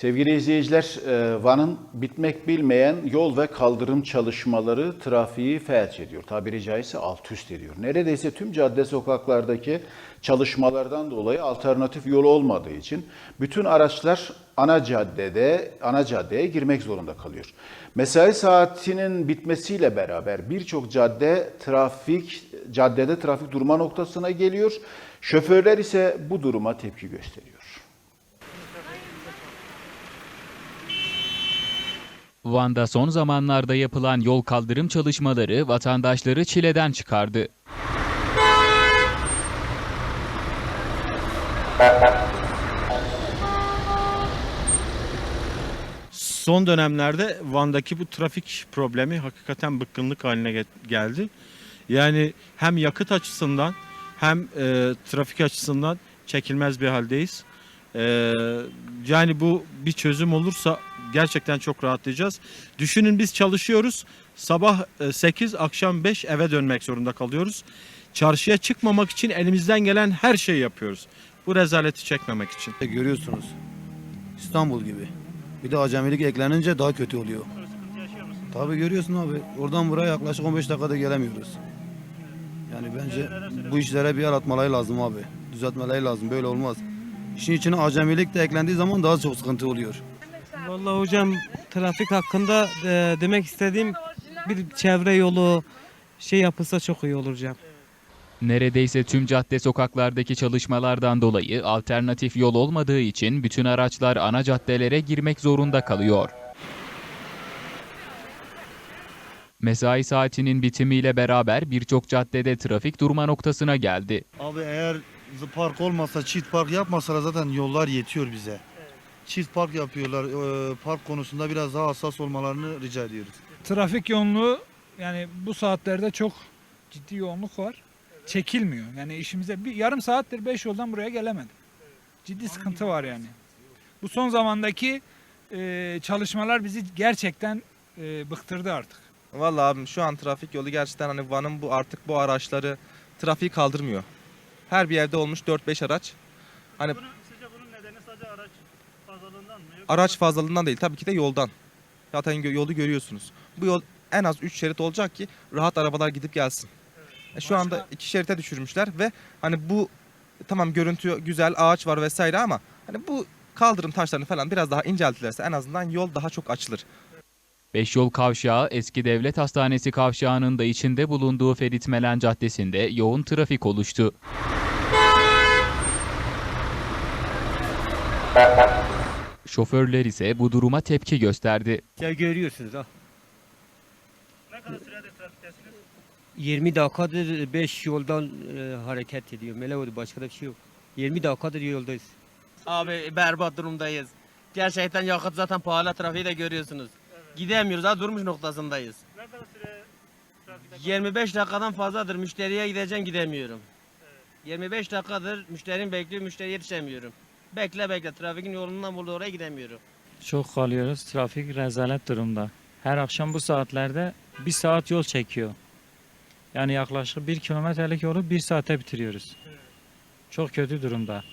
Sevgili izleyiciler, e, Van'ın bitmek bilmeyen yol ve kaldırım çalışmaları trafiği felç ediyor. Tabiri caizse alt üst ediyor. Neredeyse tüm cadde sokaklardaki çalışmalardan dolayı alternatif yol olmadığı için bütün araçlar ana caddede, ana caddeye girmek zorunda kalıyor. Mesai saatinin bitmesiyle beraber birçok cadde trafik caddede trafik durma noktasına geliyor. Şoförler ise bu duruma tepki gösteriyor. Van'da son zamanlarda yapılan yol kaldırım çalışmaları vatandaşları çileden çıkardı. Son dönemlerde Van'daki bu trafik problemi hakikaten bıkkınlık haline ge- geldi. Yani hem yakıt açısından hem e, trafik açısından çekilmez bir haldeyiz. E, yani bu bir çözüm olursa gerçekten çok rahatlayacağız. Düşünün biz çalışıyoruz. Sabah e, 8, akşam 5 eve dönmek zorunda kalıyoruz. Çarşıya çıkmamak için elimizden gelen her şeyi yapıyoruz. Bu rezaleti çekmemek için. E, Görüyorsunuz. İstanbul gibi. Bir de acemilik eklenince daha kötü oluyor. Tabii görüyorsun abi. Oradan buraya yaklaşık 15 dakikada gelemiyoruz. Yani bence bu işlere bir yer atmaları lazım abi. Düzeltmeleri lazım. Böyle olmaz. İşin içine acemilik de eklendiği zaman daha çok sıkıntı oluyor. Vallahi hocam trafik hakkında e, demek istediğim bir çevre yolu şey yapılsa çok iyi olur hocam. Neredeyse tüm cadde sokaklardaki çalışmalardan dolayı alternatif yol olmadığı için bütün araçlar ana caddelere girmek zorunda kalıyor. Mesai saatinin bitimiyle beraber birçok caddede trafik durma noktasına geldi. Abi eğer park olmasa, çift park yapmasalar zaten yollar yetiyor bize. Çift park yapıyorlar. Ee, Park konusunda biraz daha hassas olmalarını rica ediyoruz. Trafik yoğunluğu yani bu saatlerde çok ciddi yoğunluk var. Çekilmiyor. Yani işimize bir yarım saattir 5 yoldan buraya gelemedim. Ciddi sıkıntı var yani. Bu son zamandaki e, çalışmalar bizi gerçekten e, bıktırdı artık. Vallahi abim şu an trafik yolu gerçekten hani Van'ın bu artık bu araçları trafiği kaldırmıyor. Her bir yerde olmuş 4-5 araç. Hani Sizce bunun nedeni sadece araç fazlalığından mı? Araç fazlalığından değil tabii ki de yoldan. Zaten yolu görüyorsunuz. Bu yol en az 3 şerit olacak ki rahat arabalar gidip gelsin. E, Şu anda iki şerite düşürmüşler ve hani bu tamam görüntü güzel ağaç var vesaire ama hani bu kaldırım taşlarını falan biraz daha inceltirlerse en azından yol daha çok açılır. Beş yol kavşağı eski devlet hastanesi kavşağının da içinde bulunduğu Ferit Melen Caddesi'nde yoğun trafik oluştu. Şoförler ise bu duruma tepki gösterdi. Ya görüyorsunuz ha. ne kadar süredir trafiktesiniz? 20 dakikadır 5 yoldan e, hareket ediyor. Mele oldu başka da bir şey yok. 20 dakikadır yoldayız. Abi berbat durumdayız. Gerçekten yakıt zaten pahalı trafiği de görüyorsunuz. Gidemiyoruz ha durmuş noktasındayız. Ne kadar süre trafikte 25 dakikadan fazladır müşteriye gideceğim gidemiyorum. 25 dakikadır müşterim bekliyor müşteri yetişemiyorum. Bekle bekle trafikin yolundan buldu oraya gidemiyorum. Çok kalıyoruz. Trafik rezalet durumda. Her akşam bu saatlerde bir saat yol çekiyor. Yani yaklaşık bir kilometrelik yolu bir saate bitiriyoruz. Çok kötü durumda.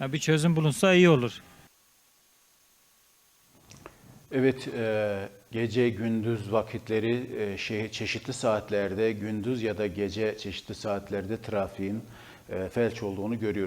Ya bir çözüm bulunsa iyi olur. Evet, e, gece gündüz vakitleri e, şey, çeşitli saatlerde, gündüz ya da gece çeşitli saatlerde trafiğin e, felç olduğunu görüyoruz.